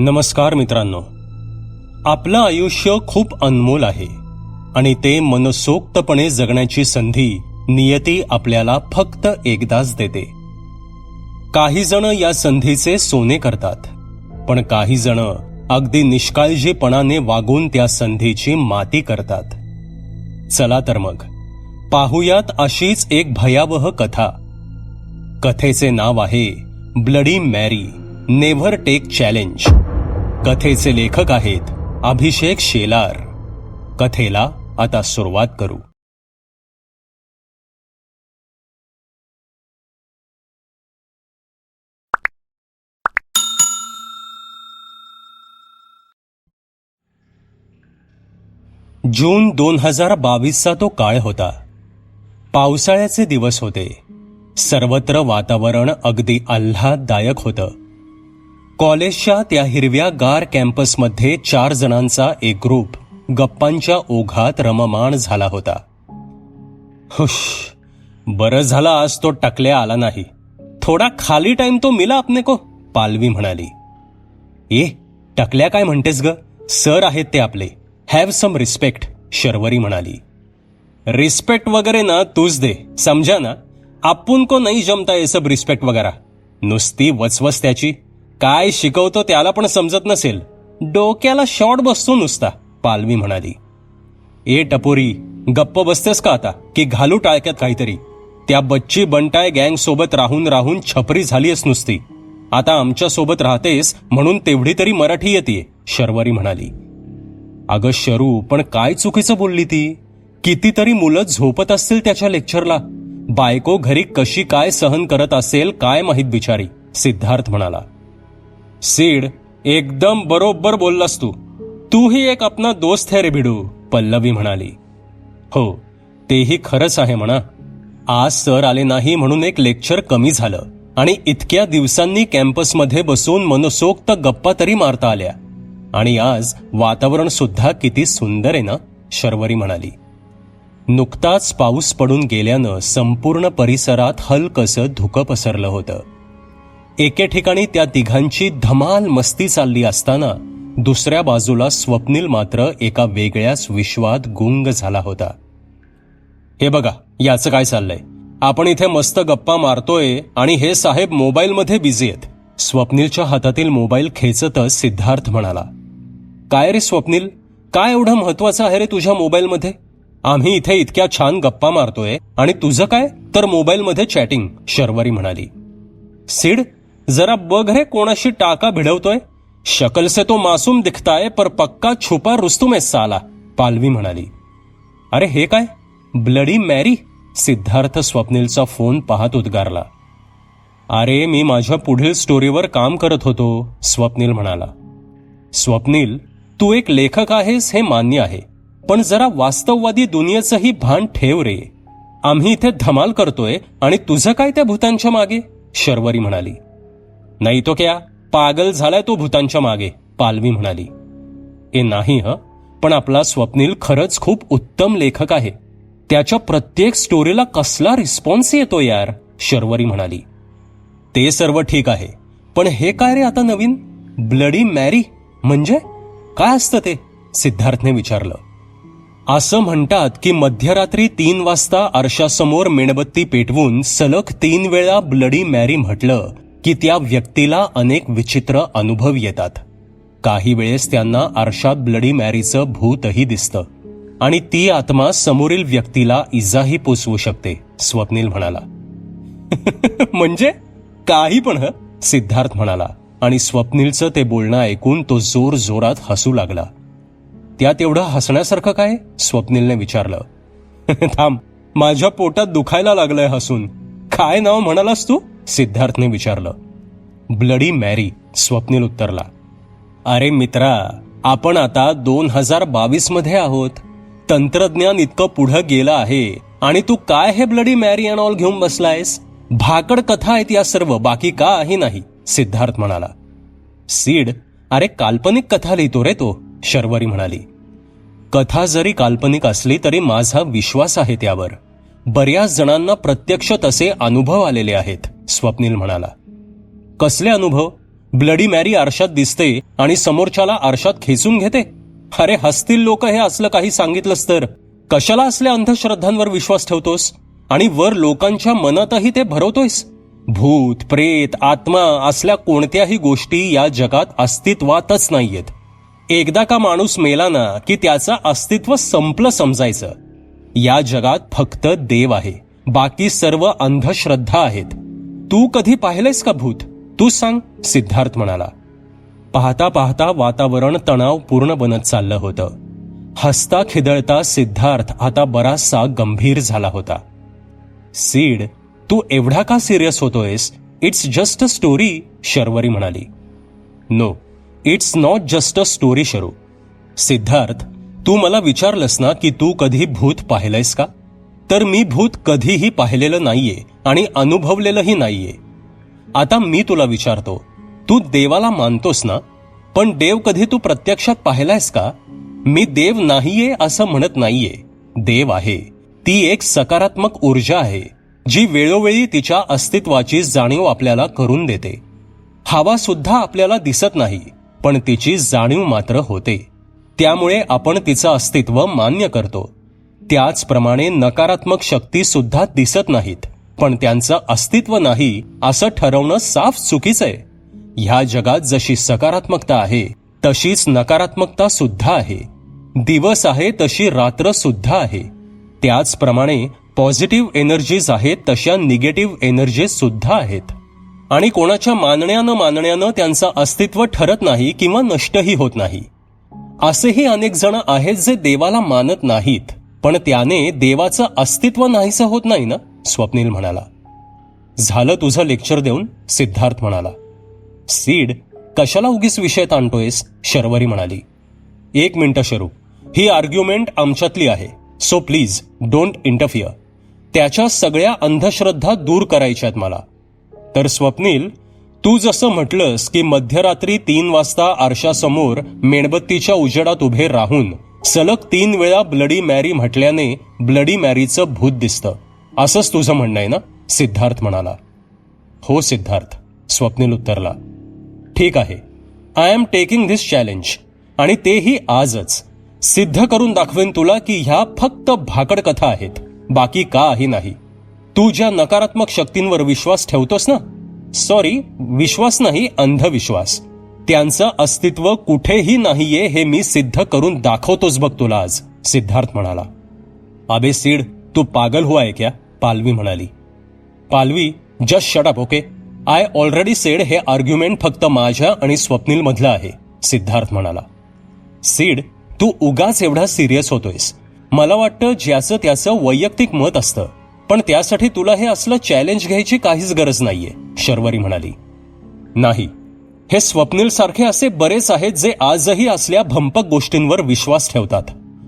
नमस्कार मित्रांनो. आपलं आयुष्य खूप अनमोल आहे आणि ते मनसोक्तपणे जगण्याची संधी नियती आपल्याला फक्त एकदाच देते. काही जण या संधीचे सोने करतात पण काही जण अगदी निष्काळजीपणाने वागून त्या संधीची माती करतात. चला तर मग पाहुयात अशीच एक भयावह कथा. कथेचे नाव आहे bloody Mary never take challenge. कथेचे लेखक आहेत अभिषेक शेलार. कथेला आता सुरुवात करू. जून दोन हजार बावीसचा तो काळ होता. पावसाळ्याचे दिवस होते. सर्वत्र वातावरण अगदी आल्हाददायक होतं. कॉलेजच्या त्या हिरव्या गार कॅम्पसमध्ये चार जणांचा एक ग्रुप गप्पांच्या ओघात रममाण झाला होता. हुश बरं झालं आज तो टकल्या आला नाही. थोडा खाली टाइम तो मिला आपने को पालवी म्हणाली. ए टकल्या काय म्हणतेस ग? सर आहेत ते आपले. हॅव सम रिस्पेक्ट शर्वरी म्हणाली. रिस्पेक्ट वगैरे ना तूच दे. समजा ना आपण को नाही जमता ये सब रिस्पेक्ट वगैरे. नुसती वचवस त्याची. काय शिकवतो त्याला पण समजत नसेल. डोक्याला शॉर्ट बसतो नुसता पालवी म्हणाली. ए टपोरी गप्प बसतेस का आता? की घालू टाळक्यात काहीतरी? त्या बच्ची बंटाय गँग सोबत राहून राहून छपरी झालीयस नुसती. आता आमच्यासोबत राहतेस म्हणून तेवढी तरी मराठी येते शर्वरी म्हणाली. अगं शरू पण काय चुकीचं बोलली ती? कितीतरी मुलं झोपत असतील त्याच्या लेक्चरला. बायको घरी कशी काय सहन करत असेल काय माहीत बिचारी सिद्धार्थ म्हणाला. सीड एकदम बरोबर बोललास तू. तूही एक अपना दोस्त है रे भिडू पल्लवी म्हणाली. हो तेही खरंच आहे म्हणा. आज सर आले नाही म्हणून एक लेक्चर कमी झालं आणि इतक्या दिवसांनी कॅम्पसमध्ये बसून मनसोक्त गप्पा तरी मारता आल्या. आणि आज वातावरण सुद्धा किती सुंदर आहे ना शर्वरी म्हणाली. नुकताच पाऊस पडून गेल्यानं संपूर्ण परिसरात हलकसं धुकं पसरलं होतं. एके ठिकाणी त्या तिघांची धमाल मस्ती चालली असताना दुसऱ्या बाजूला स्वप्नील मात्र एका वेगळ्याच विश्वात गुंग झाला होता. हे बघा याचं काय चाललंय? आपण इथे मस्त गप्पा मारतोय आणि हे साहेब मोबाईलमध्ये बिझी आहेत. स्वप्नीलच्या हातातील मोबाईल खेचतच सिद्धार्थ म्हणाला काय रे स्वप्नील? काय एवढं महत्वाचं आहे रे तुझ्या मोबाईलमध्ये? आम्ही इथे इतक्या छान गप्पा मारतोय आणि तुझं काय? तर मोबाईलमध्ये चॅटिंग शर्वरी म्हणाली. सिड जरा बघ रे कोणाशी टाका भिडवतोय. शकल से तो मासूम दिखताय पर पक्का छुपा रुस्तुम है साला पालवी म्हणाली. अरे हे काय? Bloody Mary? सिद्धार्थ स्वप्नीलचा फोन पाहत उद्गारला. अरे मी माझ्या पुढील स्टोरीवर काम करत होतो स्वप्नील म्हणाला. स्वप्नील तू एक लेखक आहेस हे मान्य आहे पण जरा वास्तववादी दुनियेचंही भान ठेव रे. आम्ही इथे धमाल करतोय आणि तुझं काय त्या भूतांच्या मागे? शर्वरी म्हणाली. नाही तो क्या? पागल झालाय तो भूतांच्या मागे पालवी म्हणाली. ए नाही ह? पण आपला स्वप्नील खरंच खूप उत्तम लेखक आहे. त्याच्या प्रत्येक स्टोरीला कसला रिस्पॉन्स येतो यार? शर्वरी म्हणाली. ते सर्व ठीक आहे. पण हे काय रे आता नवीन? ब्लडी मॅरी? म्हणजे? काय असतं ते? सिद्धार्थने विचारलं. असं म्हणतात की मध्यरात्री तीन वाजता आरशासमोर मेणबत्ती पेटवून सलग तीन वेळा ब्लडी मॅरी म्हटलं की त्या व्यक्तीला अनेक विचित्र अनुभव येतात. काही वेळेस त्यांना आरशात ब्लडी मॅरीचं भूतही दिसतं. आणि ती आत्मा समोरील व्यक्तीला इजाही पोचवू शकते स्वप्नील म्हणाला. म्हणजे? काही पण सिद्धार्थ म्हणाला. आणि स्वप्नीलचं ते बोलणं ऐकून तो जोर जोरात हसू लागला. त्यात एवढं हसण्यासारखं काय? स्वप्नीलने विचारलं. थांब माझ्या पोटात दुखायला लागलंय हसून. काय नाव म्हणालास तू? सिद्धार्थने विचारलं ब्लडी मॅरी स्वप्नील उत्तरला अरे मित्रा आपण आता दोन हजार बावीसमध्ये आहोत. तंत्रज्ञान इतकं पुढं गेलं आहे. आणि तू काय हे ब्लडी मॅरी अँड ऑल घेऊन बसलायस? भाकड कथा आहेत या सर्व बाकी काही नाही. सिद्धार्थ म्हणाला सीड अरे काल्पनिक कथा लिहितो रे तो शर्वरी म्हणाली कथा जरी काल्पनिक असली तरी माझा विश्वास आहे त्यावर. बऱ्याच जणांना प्रत्यक्ष तसे अनुभव आलेले आहेत. स्वप्नील म्हणाला. कसले अनुभव? ब्लडी मॅरी आरशात दिसते आणि समोरच्याला आरशात खेचून घेते? अरे हसतील लोक हे असलं काही सांगितलंस तर. कशाला असल्या अंधश्रद्धांवर विश्वास ठेवतोस? आणि वर लोकांच्या मनातही ते भरवतोयस? भूत प्रेत आत्मा असल्या कोणत्याही गोष्टी या जगात अस्तित्वातच नाहीयेत. एकदा का माणूस मेला ना की त्याचं अस्तित्व संपलं समजायचं. या जगात फक्त देव आहे. बाकी सर्व अंधश्रद्धा आहेत. तू कधी पाहिलंयस का भूत? तू सांग सिद्धार्थ म्हणाला. पाहता पाहता वातावरण तणावपूर्ण बनत चाललं होतं. हसता खिदळता सिद्धार्थ आता बराचसा गंभीर झाला होता. सीड तू एवढा का serious होतोयस? It's just a story Sharvari म्हणाली. No it's not just a story Sharu. Siddharth तू मला विचारलंस ना की तू कधी भूत पाहिलंयस का? तर मी भूत कधीही पाहिलेलं नाहीये आणि अनुभवलेलंही नाहीये. आता मी तुला विचारतो तू देवाला मानतोस ना? पण देव कधी तू प्रत्यक्षात पाहिलायस का? मी देव नाहीये असं म्हणत नाहीये. देव आहे. ती एक सकारात्मक ऊर्जा आहे जी वेळोवेळी तिच्या अस्तित्वाची जाणीव आपल्याला करून देते. हवा सुद्धा आपल्याला दिसत नाही पण तिची जाणीव मात्र होते. त्यामुळे आपण तिचं अस्तित्व मान्य करतो. त्याचप्रमाणे नकारात्मक शक्ती सुद्धा दिसत नाहीत. पण त्यांचं अस्तित्व नाही असं ठरवणं साफ चुकीचं आहे. ह्या जगात जशी सकारात्मकता आहे तशीच नकारात्मकता सुद्धा आहे. दिवस आहे तशी रात्र सुद्धा आहे. त्याचप्रमाणे पॉझिटिव्ह एनर्जीज आहेत तशा निगेटिव्ह एनर्जीज सुद्धा आहेत. आणि कोणाच्या मानण्यानं मानण्यानं त्यांचं अस्तित्व ठरत नाही किंवा नष्टही होत नाही. असेही अनेक जण आहेत जे देवाला मानत नाहीत. पण त्याने देवाचं अस्तित्व नाहीसं होत नाही ना? स्वप्नील म्हणाला. झालं तुझं लेक्चर देऊन? सिद्धार्थ म्हणाला. सीड कशाला उगीच विषय ताणतोयस? शर्वरी म्हणाली. एक मिनिटं शरू. ही आर्ग्युमेंट आमच्यातली आहे. सो प्लीज डोंट इंटरफिअर त्याच्या सगळ्या अंधश्रद्धा दूर करायच्यात मला. तर स्वप्नील तू जसं म्हटलंस की मध्यरात्री तीन वाजता आरशासमोर मेणबत्तीच्या उजेडात उभे राहून सलग तीन वेळा ब्लडी मॅरी म्हटल्याने ब्लडी मॅरीचं भूत दिसतं. असंच तुझं म्हणणं आहे ना? सिद्धार्थ म्हणाला. हो सिद्धार्थ. स्वप्नील उत्तरला. ठीक आहे. I am taking this challenge आणि तेही आजच. सिद्ध करून दाखवेन तुला की ह्या फक्त भाकड कथा आहेत. बाकी काही नाही. तू ज्या नकारात्मक शक्तींवर विश्वास ठेवतोस ना? सॉरी विश्वास नाही अंधविश्वास. त्यांचं अस्तित्व कुठेही नाहीये हे मी सिद्ध करून दाखवतोच बघ तुला आज सिद्धार्थ म्हणाला. अबे सीड तू पागल हुआ आहे क्या? पालवी म्हणाली. Palvi just shut up okay I already said हे आर्ग्युमेंट फक्त माझ्या आणि स्वप्नील मधलं आहे सिद्धार्थ म्हणाला. सीड तू उगाच एवढा सिरियस होतोयस. मला वाटतं ज्याचं त्याचं वैयक्तिक मत असतं पण त्यासाठी तुला हे असलं चॅलेंज घ्यायची काहीच गरज नाहीये शर्वरी म्हणाली. नाही हे स्वप्नीलसारखे असे बरेच आहेत जे आजही असल्या भंपक गोष्टींवर विश्वास ठेवतात.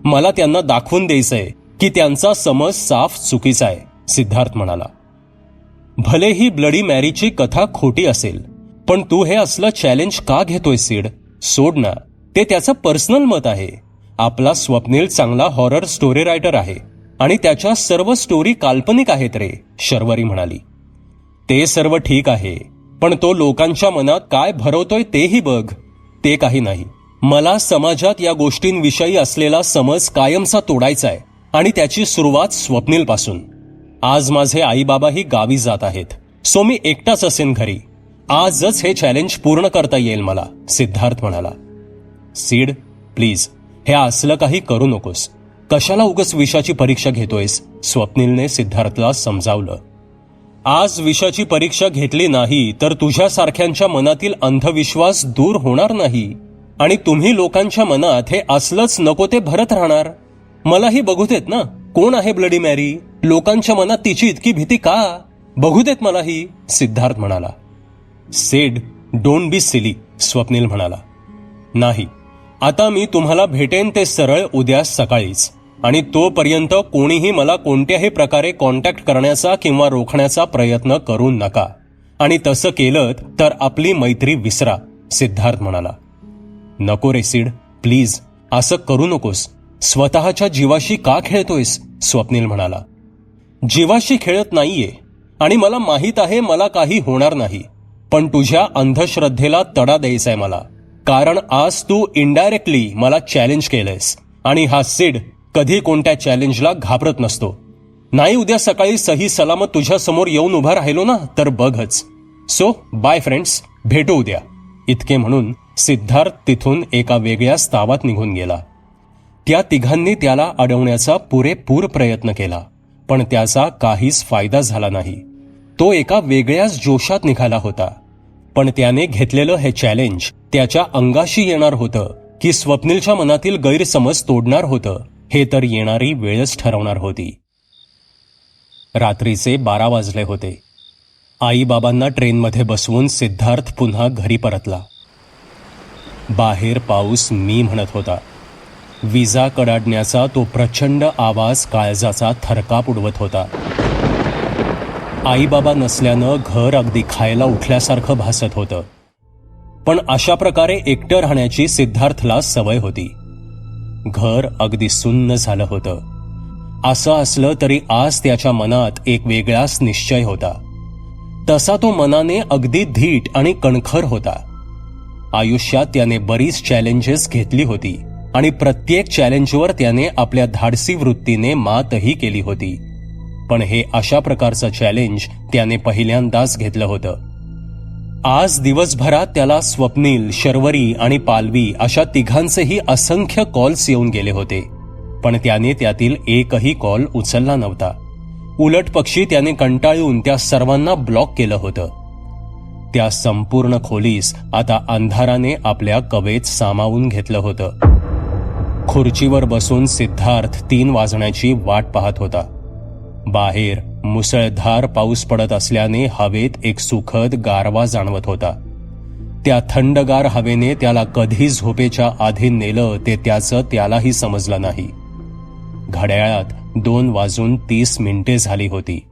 मला त्यांना दाखवून द्यायचंय की त्यांचा समज साफ चुकीचा आहे सिद्धार्थ म्हणाला. भलेही ब्लडी मॅरीची कथा खोटी असेल पण तू हे असलं चॅलेंज का घेतोय सीड? सोड ना. ते त्याचं पर्सनल मत आहे. आपला स्वप्नील चांगला हॉरर स्टोरी रायटर आहे आणि त्याच्या सर्व स्टोरी काल्पनिक आहेत रे शर्वरी म्हणाली. ते सर्व ठीक आहे. पण तो लोकांच्या मनात काय भरवतोय तेही बघ. ते काही नाही. मला समाजात या गोष्टींविषयी असलेला समज कायमचा तोडायचा आहे आणि त्याची सुरुवात स्वप्नीलपासून. आज माझे आईबाबाही गावी जात आहेत. सो मी एकटाच असेन घरी. आजच हे चॅलेंज पूर्ण करता येईल मला सिद्धार्थ म्हणाला. सीड प्लीज हे असलं काही करू नकोस. कशाला उगस विषाची परीक्षा घेतोयस? स्वप्नीलने सिद्धार्थला समजावलं. आज विषाची परीक्षा घेतली नाही तर तुझ्यासारख्यांच्या मनातील अंधविश्वास दूर होणार नाही. आणि तुम्ही लोकांच्या मनात हे असलंच नको ते भरत राहणार. मलाही बघू देत ना कोण आहे ब्लडी मॅरी? लोकांच्या मनात तिची इतकी भीती का? बघू देत मलाही सिद्धार्थ म्हणाला. Said don't be silly Swapnil म्हणाला. नाही आता मी तुम्हाला भेटेन ते सरळ उद्या सकाळीच. आणि तोपर्यंत कोणीही मला कोणत्याही प्रकारे कॉन्टॅक्ट करण्याचा किंवा रोखण्याचा प्रयत्न करू नका. आणि तसं केलं तर आपली मैत्री विसरा सिद्धार्थ म्हणाला. नको रे सीड. प्लीज. असं करू नकोस. स्वतःच्या जीवाशी का खेळतोयस? स्वप्नील म्हणाला. जीवाशी खेळत नाहीये. आणि मला माहीत आहे मला काही होणार नाही. पण तुझ्या अंधश्रद्धेला तडा द्यायचा आहे मला. कारण आज तू इनडायरेक्टली मला चॅलेंज केलंयस. आणि हा सिड कधी कोणत्या चॅलेंजला घाबरत नसतो. नाही उद्या सकाळी सही सलामत तुझ्या समोर येऊन उभा राहिलो ना तर बघच. सो बाय फ्रेंड्स भेटू उद्या. इतके म्हणून सिद्धार्थ तिथून एका वेगळ्या स्तावात निघून गेला. त्या तिघांनी त्याला अडवण्याचा पुरेपूर प्रयत्न केला पण त्याचा काहीच फायदा झाला नाही. तो एका वेगळ्याच जोशात निघाला होता. पण त्याने घेतलेलं हे चॅलेंज त्याच्या अंगाशी येणार होतं की स्वप्नीलच्या मनातील गैरसमज तोडणार होतं. हे तर येणारी वेळच ठरवणार होती. रात्रीचे बारा वाजले होते. आईबाबांना ट्रेनमध्ये बसवून सिद्धार्थ पुन्हा घरी परतला. बाहेर पाऊस मी म्हणत होता. विजा कडाडण्याचा तो प्रचंड आवाज काळजाचा थरकाप उडवत होता. आईबाबा नसल्यानं घर अगदी खायला उठल्यासारखं भासत होतं. पण अशा प्रकारे एकटं राहण्याची सिद्धार्थला सवय होती. घर अगदी सुन्न झालं होतं. असं असलं तरी आज त्याच्या मनात एक वेगळाच निश्चय होता. तसा तो मनाने अगदी धीट आणि कणखर होता. आयुष्यात त्याने बरीच चॅलेंजेस घेतली होती आणि प्रत्येक चॅलेंजवर त्याने आपल्या धाडसी वृत्तीने मातही केली होती. पण हे अशा प्रकारचं चॅलेंज त्याने पहिल्यांदाच घेतलं होतं. आज दिवसभरात त्याला स्वप्नील शर्वरी आणि पालवी अशा तिघांचेही असंख्य कॉल्स येऊन गेले होते. पण त्याने त्यातील एकही कॉल उचलला नव्हता. उलट पक्षी त्याने कंटाळून त्या सर्वांना ब्लॉक केलं होतं. त्या संपूर्ण खोलीस आता अंधाराने आपल्या कवेत सामावून घेतलं होतं. खुर्चीवर बसून सिद्धार्थ तीन वाजण्याची वाट पाहत होता. बाहेर मुसळधार पाऊस पडत असल्याने हवेत एक सुखद गारवा जाणवत होता. त्या थंडगार हवेने त्याला कधी झोपेच्या आधी नेलं ते त्याचं त्यालाही समजलं नाही. घड्याळात दोन वाजून तीस मिनिटे झाली होती.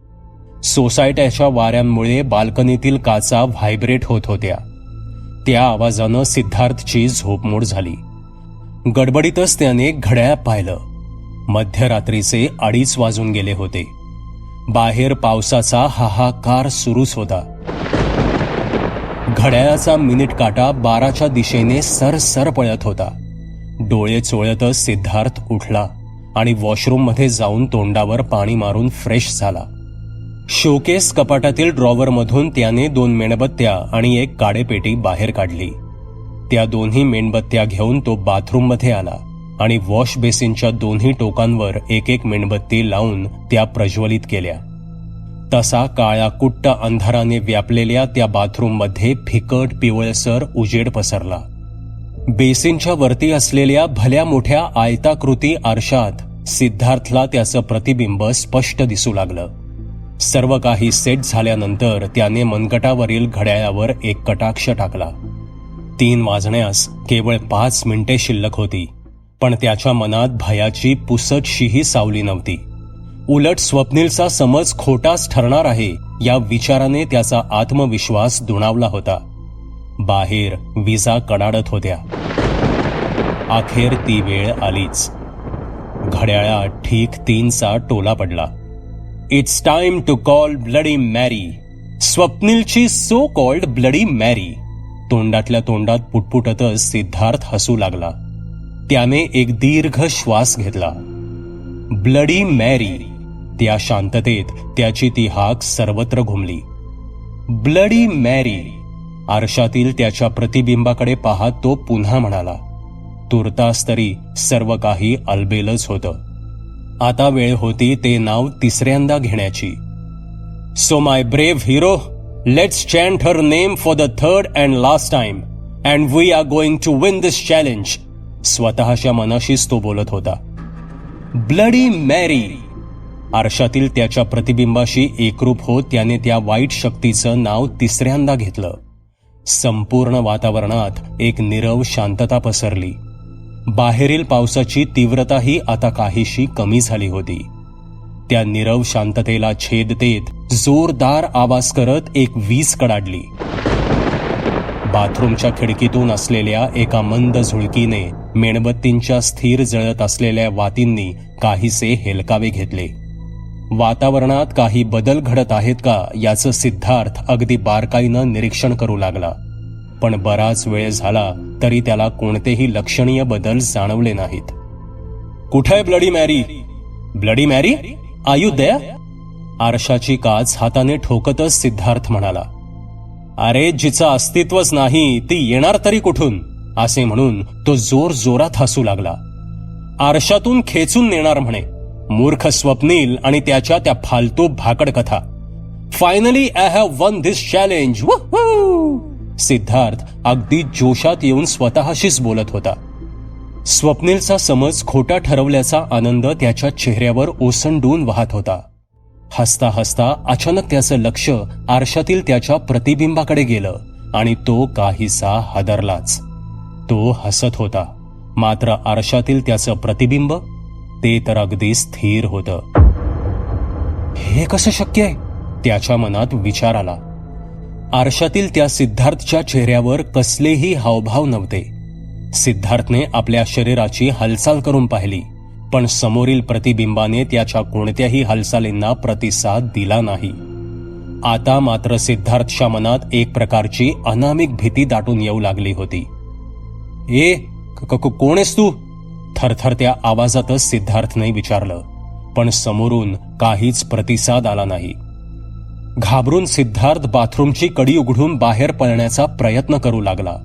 सोसायट्याच्या वाऱ्यांमुळे बाल्कनीतील काचा व्हायब्रेट होत होत्या. त्या आवाजानं सिद्धार्थची झोपमोड झाली. गडबडीतच त्याने घड्याळ पाहिलं. मध्यरात्रीचे अडीच वाजून गेले होते. बाहेर पावसाचा हाहाकार सुरूच होता. घड्याळाचा मिनिट काटा बाराच्या दिशेने सरसर पळत होता. डोळे चोळतच सिद्धार्थ उठला आणि वॉशरूममध्ये जाऊन तोंडावर पाणी मारून फ्रेश झाला. शोकेस कपाटातील ड्रॉवरमधून त्याने दोन मेणबत्त्या आणि एक काडेपेटी बाहेर काढली. त्या दोन्ही मेणबत्त्या घेऊन तो बाथरूममध्ये आला. आणि वॉश बेसिनच्या दोन्ही टोकांवर एक एक मेणबत्ती लावून त्या प्रज्वलित केल्या. तसा काळ्या कुट्ट अंधाराने व्यापलेल्या त्या बाथरूममध्ये फिकट पिवळसर उजेड पसरला. बेसिनच्या वरती असलेल्या भल्या मोठ्या आयताकृती आरशात सिद्धार्थला त्याचं प्रतिबिंब स्पष्ट दिसू लागलं. सर्व काही सेट झाल्यानंतर त्याने मनगटावरील घड्याळावर एक कटाक्ष टाकला. तीन वाजण्यास केवळ पाच मिनिटे शिल्लक होती. पण त्याच्या मनात भयाची पुसटशीही सावली नव्हती. उलट स्वप्नीलचा समज खोटाच ठरणार आहे या विचाराने त्याचा आत्मविश्वास दुणावला होता. बाहेर विजा कडाडत होत्या. अखेर ती वेळ आलीच. घड्याळात ठीक तीनचा टोला पडला. It's time to call bloody Mary स्वप्नीलची so called bloody Mary तोंडातल्या तोंडात पुटपुटतच सिद्धार्थ हसू लागला. त्याने एक दीर्घ श्वास घेतला. ब्लडी मॅरी त्या शांततेत त्याची ती हाक सर्वत्र घुमली. ब्लडी मॅरी आरशातील त्याच्या प्रतिबिंबाकडे पाहत तो पुन्हा म्हणाला तुर्तास तरी सर्व काही अलबेलच होतं. आता वेळ होती ते नाव तिसऱ्यांदा घेण्याची. So my brave hero let's chant her name for the third and last time and we are going to win this challenge स्वतःच्या मनाशीच तो बोलत होता. ब्लडी मॅरी. आरशातील त्याच्या प्रतिबिंबाशी एकरूप होत त्याने त्या वाईट शक्तीचं नाव तिसऱ्यांदा घेतलं. संपूर्ण वातावरणात एक निरव शांतता पसरली. बाहेरील पावसाची तीव्रताही आता काहीशी कमी झाली होती. त्या निरव शांततेला छेद देत जोरदार आवाज करत एक वीज कडाडली. बाथरूमच्या खिडकीतून असलेल्या एका मंद झुळकीने मेणबत्तींच्या स्थिर जळत असलेल्या वातींनी काहीसे हेलकावे घेतले. वातावरणात काही बदल घडत आहेत का याचं सिद्धार्थ अगदी बारकाईनं निरीक्षण करू लागला. पण बराच वेळ झाला तरी त्याला कोणतेही लक्षणीय बदल जाणवले नाहीत. कुठे ब्लडी मॅरी? ब्लडी मॅरी? आयु दया आरशाची काच हाताने ठोकतच सिद्धार्थ म्हणाला. अरे जिचं अस्तित्वच नाही ती येणार तरी कुठून? असे म्हणून तो जोर जोरात हसू लागला. आरशातून खेचून नेणार म्हणे. मूर्ख स्वप्नील आणि त्याच्या त्या फालतू भाकड कथा finally I have won this challenge Siddharth अगदी जोशात येऊन स्वतःशीच बोलत होता. स्वप्नीलचा समज खोटा ठरवल्याचा आनंद त्याच्या चेहऱ्यावर ओसंडून वाहत होता. हसता हसता अचानक त्याचं लक्ष आरशातील त्याच्या प्रतिबिंबाकडे गेलं आणि तो काहीसा हादरलाच. तो हसत होता. मात्र आरशातील त्याचं प्रतिबिंब ते तर अगदी स्थिर होतं. हे कसं शक्य आहे? त्याच्या मनात विचार आला. आरशातील त्या सिद्धार्थच्या चेहऱ्यावर कसलेही हावभाव नव्हते. सिद्धार्थने आपल्या शरीराची हालचाल करून पाहिली. पण समोरील प्रतिबिंबाने त्याच्या कोणत्याही हालचालींना प्रतिसाद दिला नाही. आता मात्र सिद्धार्थच्या मनात एक प्रकारची अनामिक भीती दाटून येऊ लागली होती. ए कोण आहेस तू? थरथरत्या आवाजातच सिद्धार्थने विचारलं पण समोरून काहीच प्रतिसाद आला नाही. घाबरून सिद्धार्थ बाथरूमची कडी उघडून बाहेर पळण्याचा प्रयत्न करू लागला.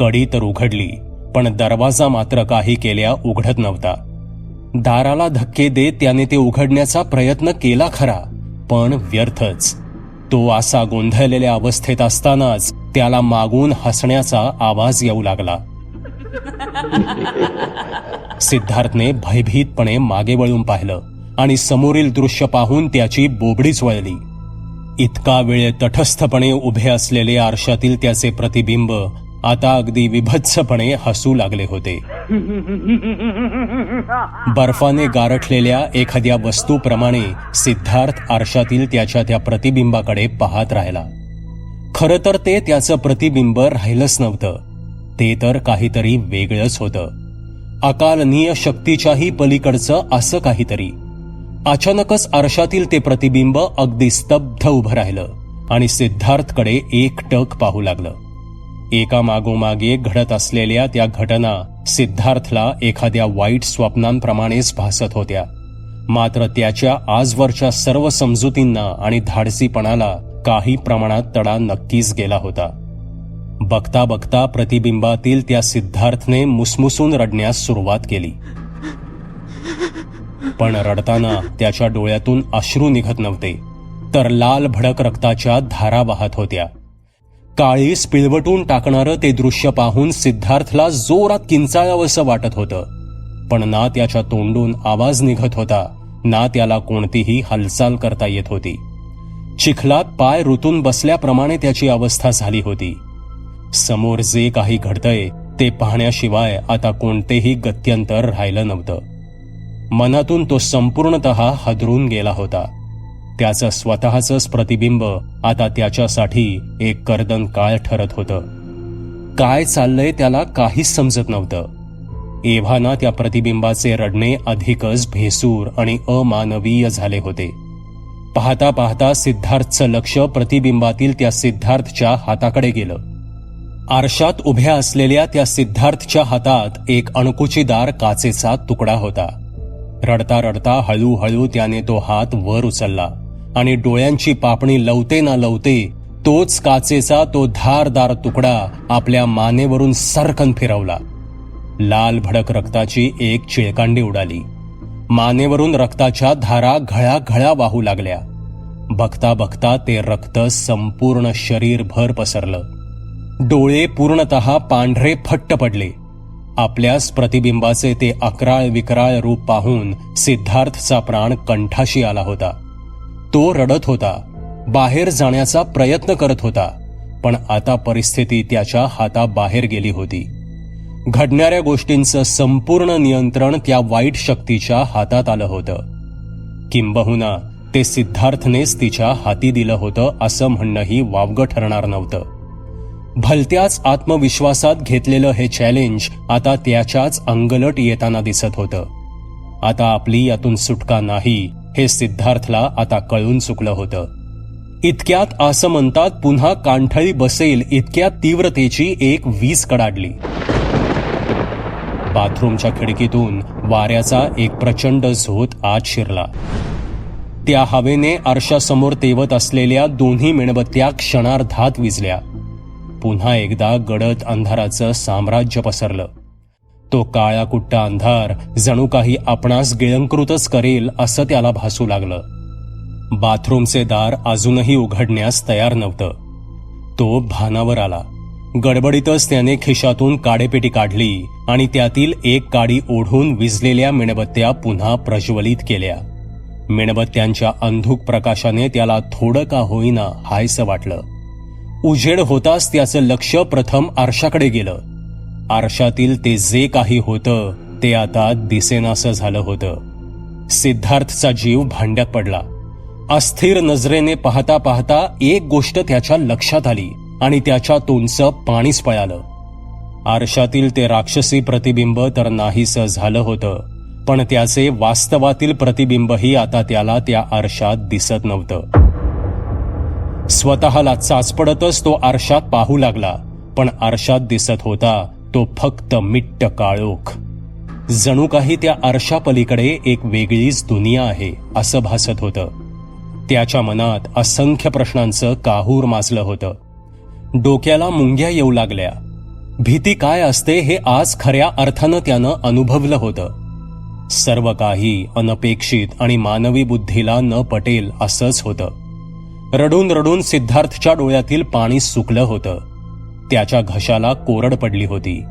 कडी तर उघडली पण दरवाजा मात्र काही केल्या उघडत नव्हता. दाराला धक्के देत त्याने ते उघडण्याचा प्रयत्न केला खरा पण व्यर्थच. तो असा गोंधळलेल्या अवस्थेत असतानाच त्याला मागून हसण्याचा आवाज येऊ लागला. सिद्धार्थने भयभीतपणे मागे वळून पाहिलं आणि समोरील दृश्य पाहून त्याची बोबडीच वळली इतका वेळ तटस्थपणे उभे असलेले आरशातील त्याचे प्रतिबिंब आता अगदी विभत्सपणे हसू लागले होते. बर्फाने गारठलेल्या एखाद्या वस्तूप्रमाणे सिद्धार्थ आरशातील त्याच्या त्या प्रतिबिंबाकडे पाहत राहिला. खरं तर ते त्याचं प्रतिबिंब राहिलंच नव्हतं. ते तर काहीतरी वेगळंच होतं. अकालनीय शक्तीच्याही पलीकडचं असं काहीतरी. अचानकच आरशातील ते प्रतिबिंब अगदी स्तब्ध उभं राहिलं आणि सिद्धार्थकडे एकटक पाहू लागलं. एका मागोमागे घडत असलेल्या त्या घटना सिद्धार्थला एखाद्या वाईट स्वप्नांप्रमाणेच भासत होत्या. मात्र त्याच्या आजवरच्या सर्व समजुतींना आणि धाडसीपणाला काही प्रमाणात तडा नक्कीच गेला होता. बघता बघता प्रतिबिंबातील त्या सिद्धार्थने मुसमुसून रडण्यास सुरुवात केली. पण रडताना त्याच्या डोळ्यातून अश्रू निघत नव्हते तर लाल भडक रक्ताच्या धारा वाहत होत्या. काळीस पिळवटून टाकणारं ते दृश्य पाहून सिद्धार्थला जोरात किंचाळावंसं वाटत होतं. पण ना त्याच्या तोंडून आवाज निघत होता. ना त्याला कोणतीही हालचाल करता येत होती. चिखलात पाय रुतून बसल्याप्रमाणे त्याची अवस्था झाली होती. समोर जे काही घडतंय ते पाहण्याशिवाय आता कोणतेही गत्यंतर राहिलं नव्हतं. मनातून तो संपूर्णत हदरून गेला होता. त्याचं स्वतःच प्रतिबिंब आता त्याच्यासाठी एक कर्दन काळ ठरत होतं. काय चाललंय त्याला काहीच समजत नव्हतं. एव्हाना त्या प्रतिबिंबाचे रडणे अधिकच भेसूर आणि अमानवीय झाले होते. पाहता पाहता सिद्धार्थचं लक्ष प्रतिबिंबातील त्या सिद्धार्थच्या हाताकडे गेलं. आरशात उभ्या असलेल्या त्या सिद्धार्थच्या हातात एक अणकुचीदार काचेचा तुकडा होता. रडता रडता हळूहळू त्याने तो हात वर उचलला. आणि डोळ्यांची पापणी लवते ना लवते तोच काचेचा तो धारदार तुकडा आपल्या मानेवरून सरकन फिरवला. लाल भडक रक्ताची एक चिळकांडी उडाली. मानेवरून रक्ताच्या धारा घळ्या घळ्या वाहू लागल्या. बघता बघता ते रक्त संपूर्ण शरीरभर पसरलं. डोळे पूर्णतः पांढरे फट्ट पडले. आपल्याच प्रतिबिंबाचे ते अकराळ विकराळ रूप पाहून सिद्धार्थचा प्राण कंठाशी आला होता. तो रडत होता. बाहेर जाण्याचा प्रयत्न करत होता. पण आता परिस्थिती त्याच्या हाताबाहेर गेली होती. घडणाऱ्या गोष्टींचं संपूर्ण नियंत्रण त्या वाईट शक्तीच्या हातात आलं होतं. किंबहुना ते सिद्धार्थनेच तिच्या हाती दिलं होतं असं म्हणणंही वावगं ठरणार नव्हतं. भलत्याच आत्मविश्वासात घेतलेलं हे चॅलेंज आता त्याच्याच अंगलट येताना दिसत होतं. आता आपली यातून सुटका नाही हे सिद्धार्थला आता कळून चुकलं होतं. इतक्यात असं म्हणतात पुन्हा कांठळी बसेल इतक्या तीव्रतेची एक वीज कडाडली. बाथरूमच्या खिडकीतून वाऱ्याचा एक प्रचंड झोत आत शिरला. त्या हवेने आरशासमोर तेवत असलेल्या दोन्ही मेणबत्त्या क्षणार्धात विजल्या. पुन्हा एकदा गडद अंधाराचं साम्राज्य पसरलं. तो काळा कुट्टा अंधार जणू काही आपणास गिळंकृतच करेल असं त्याला भासू लागलं. बाथरूमचे दार अजूनही उघडण्यास तयार नव्हतं. तो भानावर आला. गडबडीतच त्याने खिशातून काडेपेटी काढली आणि त्यातील एक काडी ओढून विजलेल्या मेणबत्त्या पुन्हा प्रज्वलित केल्या. मेणबत्त्यांच्या अंधुक प्रकाशाने त्याला थोडं का होईना हायसं वाटलं. उजेड होताच त्याचं लक्ष प्रथम आरशाकडे गेलं. आरशातील ते जे काही होतं ते आता दिसेनासं झालं होतं. सिद्धार्थचा जीव भांड्यात पडला. अस्थिर नजरेने पाहता पाहता एक गोष्ट त्याच्या लक्षात आली आणि त्याच्या तोंडचं पाणीच पळालं. आरशातील ते राक्षसी प्रतिबिंब तर नाहीसं झालं होतं पण त्याचे वास्तवातील प्रतिबिंबही आता त्याला त्या आरशात दिसत नव्हतं. स्वतःला चाचपडतच तो आरशात पाहू लागला पण आरशात दिसत होता. तो फक्त मिट्ट काळोख. जणू काही त्या आरशापलीकडे एक वेगळीच दुनिया आहे असं भासत होतं. त्याच्या मनात असंख्य प्रश्नांचं काहूर माजलं होतं. डोक्याला मुंग्या येऊ लागल्या. भीती काय असते हे आज खऱ्या अर्थानं त्यानं अनुभवलं होतं. सर्व काही अनपेक्षित आणि मानवी बुद्धीला न पटेल असंच होतं. रडून रडून सिद्धार्थच्या डोळ्यातील पाणी सुकलं होतं. त्याच्या घशाला कोरड पडली होती.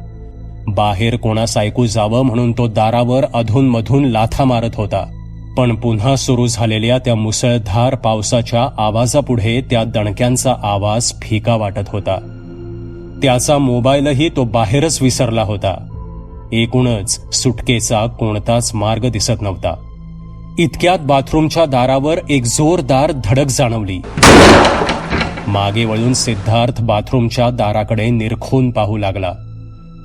बाहेर कोणास ऐकू जावं म्हणून तो दारावर अधूनमधून लाथा मारत होता. पण पुन्हा सुरू झालेल्या त्या मुसळधार पावसाच्या आवाजापुढे त्या दणक्यांचा आवाज फिका वाटत होता. त्याचा मोबाईलही तो बाहेरच विसरला होता. एकूणच सुटकेचा कोणताच मार्ग दिसत नव्हता. इतक्यात बाथरूमच्या दारावर एक जोरदार धडक जाणवली. मागे वळून सिद्धार्थ बाथरूमच्या दाराकडे निरखून पाहू लागला.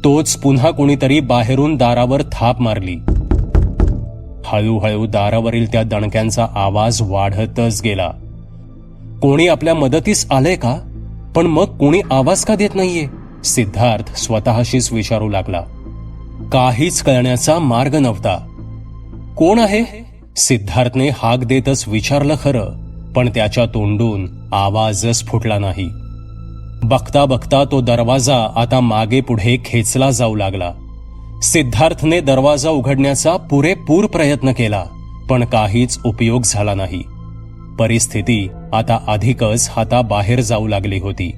तोच पुन्हा कोणीतरी बाहेरून दारावर थाप मारली. हळूहळू दारावरील त्या दणक्यांचा आवाज वाढतच गेला. कोणी आपल्या मदतीस आलंय का? पण मग कोणी आवाज का देत नाहीये? सिद्धार्थ स्वतःशीच विचारू लागला. काहीच कळण्याचा मार्ग नव्हता. कोण आहे? सिद्धार्थने हाक देतच विचारलं खरं पण त्याच्या तोंडून आवाजच फुटला नाही. बघता बघता तो दरवाजा आता मागे पुढे खेचला जाऊ लागला. सिद्धार्थने दरवाजा उघडण्याचा पुरेपूर प्रयत्न केला पण काहीच उपयोग झाला नाही. परिस्थिती आता अधिकच हाताबाहेर जाऊ लागली होती.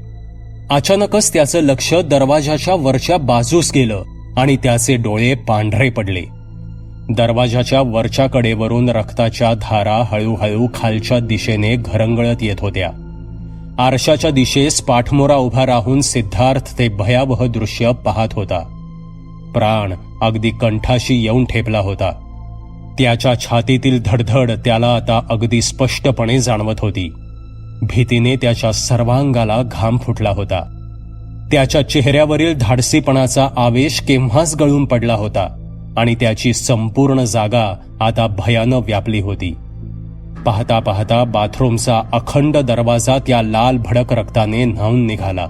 अचानकच त्याचं लक्ष दरवाजाच्या वरच्या बाजूस गेलं आणि त्याचे डोळे पांढरे पडले. दरवाजाच्या वरच्या कडेवरून रक्ताच्या धारा हळूहळू खालच्या दिशेने घरंगळत येत होत्या. आरशाच्या दिशेस पाठमोरा उभा राहून सिद्धार्थ ते भयावह दृश्य पाहत होता. प्राण अगदी कंठाशी येऊन ठेपला होता. त्याच्या छातीतील धडधड त्याला आता अगदी स्पष्टपणे जाणवत होती. भीतीने त्याच्या सर्वांगाला घाम फुटला होता. त्याच्या चेहऱ्यावरील धाडसीपणाचा आवेश केव्हाच गळून पडला होता आणि त्याची संपूर्ण जागा आता भयानं व्यापली होती. पाहता पाहता बाथरूमचा अखंड दरवाजा त्या लाल भडक रक्ताने न्हावून निघाला.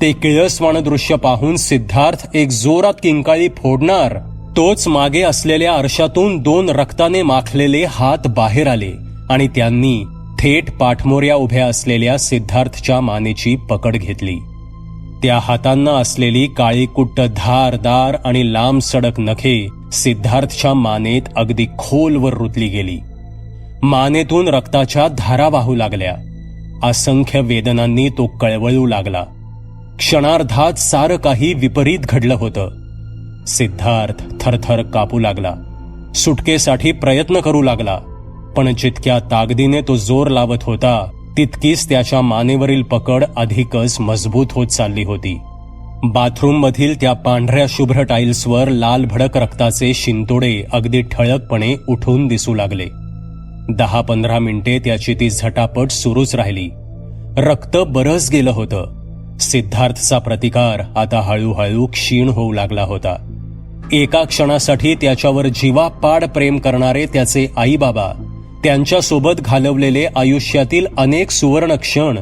ते किळसवाण दृश्य पाहून सिद्धार्थ एक जोरात किंकाळी फोडणार तोच मागे असलेल्या आरशातून दोन रक्ताने माखलेले हात बाहेर आले आणि त्यांनी थेट पाठमोऱ्या उभ्या असलेल्या सिद्धार्थच्या मानेची पकड घेतली. त्या हातांना असलेली काळी कुट्ट धारदार आणि लांब सडक नखे सिद्धार्थच्या मानेत अगदी खोलवर रुतली गेली. मानेतून रक्ताच्या धारा वाहू लागल्या. असंख्य वेदनांनी तो कळवळू लागला. क्षणार्धात सारं काही विपरीत घडलं होतं. सिद्धार्थ थरथर कापू लागला. सुटकेसाठी प्रयत्न करू लागला. पण जितक्या ताकदीने तो जोर लावत होता तितकीच त्याच्या मानेवरील पकड अधिकच मजबूत होत चालली होती. बाथरूममधील त्या पांढऱ्या शुभ्र टाईल्सवर लाल भडक रक्ताचे शिंतोडे अगदी ठळकपणे उठून दिसू लागले. दहा पंधरा मिनिटे त्याची ती झटापट सुरूच राहिली. रक्त बरस गेलं होतं. सिद्धार्थचा प्रतिकार आता हळूहळू क्षीण होऊ लागला होता. एका क्षणासाठी त्याच्यावर जीवापाड प्रेम करणारे त्याचे आई बाबा त्यांच्यासोबत घालवलेले आयुष्यातील अनेक सुवर्ण क्षण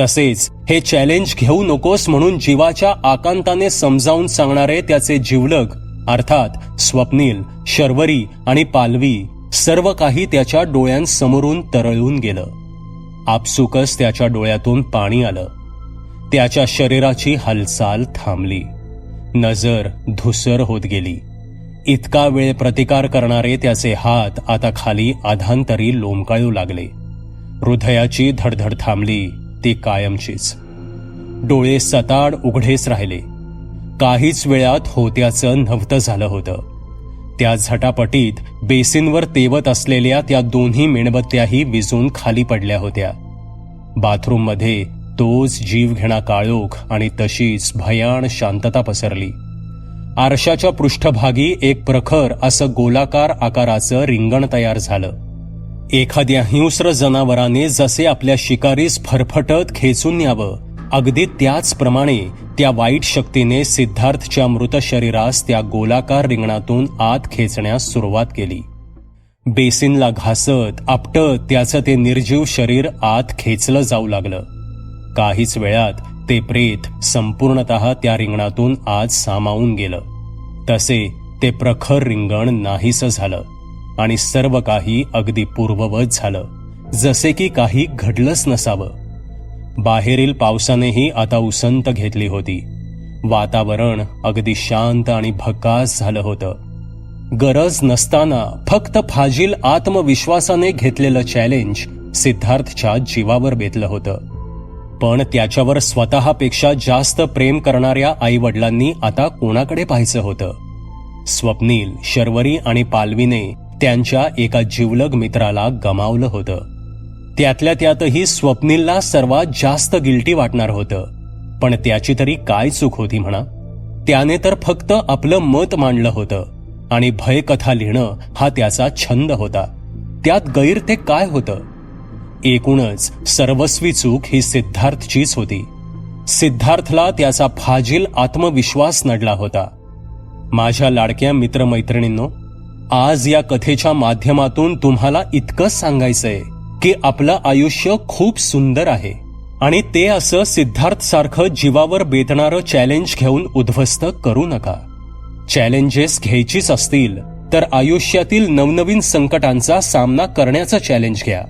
तसेच हे चॅलेंज घेऊ नकोस म्हणून जीवाच्या आकांताने समजावून सांगणारे त्याचे जीवलग अर्थात स्वप्नील शर्वरी आणि पालवी सर्व काही त्याच्या डोळ्यांसमोरून तरळून गेलं. आपसुकच त्याच्या डोळ्यातून पाणी आलं. त्याच्या शरीराची हालचाल थांबली. नजर धुसर होत गेली. इतका वेळ प्रतिकार करणारे त्याचे हात आता खाली आधांतरी लोंबकाळू लागले. हृदयाची धडधड थांबली ती कायमचीच. डोळे सताड उघडेच राहिले. काहीच वेळात होत्याचं नव्हतं झालं होतं. त्या झटापटीत बेसिनवर तेवत असलेल्या त्या दोन्ही मेणबत्त्याही विजून खाली पडल्या होत्या. बाथरूममध्ये तोच जीवघेणा काळोख आणि तशीच भयाण शांतता पसरली. आरशाच्या पृष्ठभागी एक प्रखर असं गोलाकार आकाराचं रिंगण तयार झालं. एखाद्या हिंस्र जनावराने जसे आपल्या शिकारीस फरफटत खेचून न्यावं अगदी त्याचप्रमाणे त्या वाईट शक्तीने सिद्धार्थच्या मृत शरीरास त्या गोलाकार रिंगणातून आत खेचण्यास सुरुवात केली. बेसिनला घासत आपटत त्याचं ते निर्जीव शरीर आत खेचलं जाऊ लागलं. काहीच वेळात ते प्रेत संपूर्णत त्या रिंगणातून आज सामावून गेलं. तसे ते प्रखर रिंगण नाहीसं झालं आणि सर्व काही अगदी पूर्ववत झालं. जसे की काही घडलंच नसावं. बाहेरील पावसानेही आता उसंत घेतली होती. वातावरण अगदी शांत आणि भकास झालं होतं. गरज नसताना फक्त फाजील आत्मविश्वासाने घेतलेलं चॅलेंज सिद्धार्थच्या जीवावर बेतलं होतं. पण त्याच्यावर स्वतःपेक्षा जास्त प्रेम करणाऱ्या आई वडिलांनी आता कोणाकडे पाहायचं होतं? स्वप्नील शर्वरी आणि पालवीने त्यांच्या एका जिवलग मित्राला गमावलं होतं. त्यातल्या त्यातही स्वप्नीलला सर्वात जास्त गिल्टी वाटणार होतं. पण त्याची तरी काय चूक होती म्हणा? त्याने तर फक्त आपलं मत मांडलं होतं. आणि भयकथा लिहिणं हा त्याचा छंद होता. त्यात गैर ते काय होतं? एकूणच सर्वस्वी चूक ही सिद्धार्थचीच होती. सिद्धार्थला त्याचा फाजील आत्मविश्वास नडला होता. माझ्या लाडक्या मित्रमैत्रिणींनो आज या कथेच्या माध्यमातून तुम्हाला इतकंच सांगायचंय. की आपलं आयुष्य खूप सुंदर आहे. आणि ते असं सिद्धार्थ सारखं जीवावर बेतणारं चॅलेंज घेऊन उद्ध्वस्त करू नका. चॅलेंजेस घ्यायचीच असतील तर आयुष्यातील नवनवीन संकटांचा सामना करण्याचं चॅलेंज घ्या.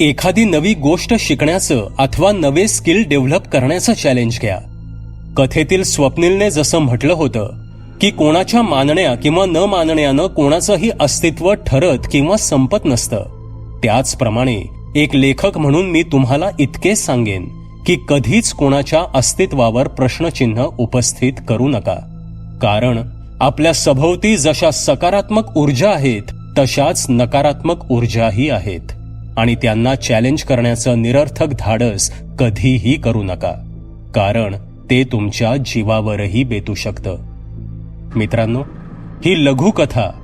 एखादी नवी गोष्ट शिकण्याचं अथवा नवे स्किल डेव्हलप करण्याचं चॅलेंज घ्या. कथेतील स्वप्नीलने जसं म्हटलं होतं की कोणाच्या मानण्या किंवा न मानण्यानं कोणाचंही अस्तित्व ठरत किंवा संपत नसतं. त्याचप्रमाणे एक लेखक म्हणून मी तुम्हाला इतकेच सांगेन की कधीच कोणाच्या अस्तित्वावर प्रश्नचिन्ह उपस्थित करू नका. कारण आपल्या सभोवती जशा सकारात्मक ऊर्जा आहेत तशाच नकारात्मक ऊर्जाही आहेत. आणि त्यांना चॅलेंज करण्याचं निरर्थक धाडस कधीही करू नका. कारण ते तुमच्या जीवावरही बेतू शकतं. मित्रांनो ही लघुकथा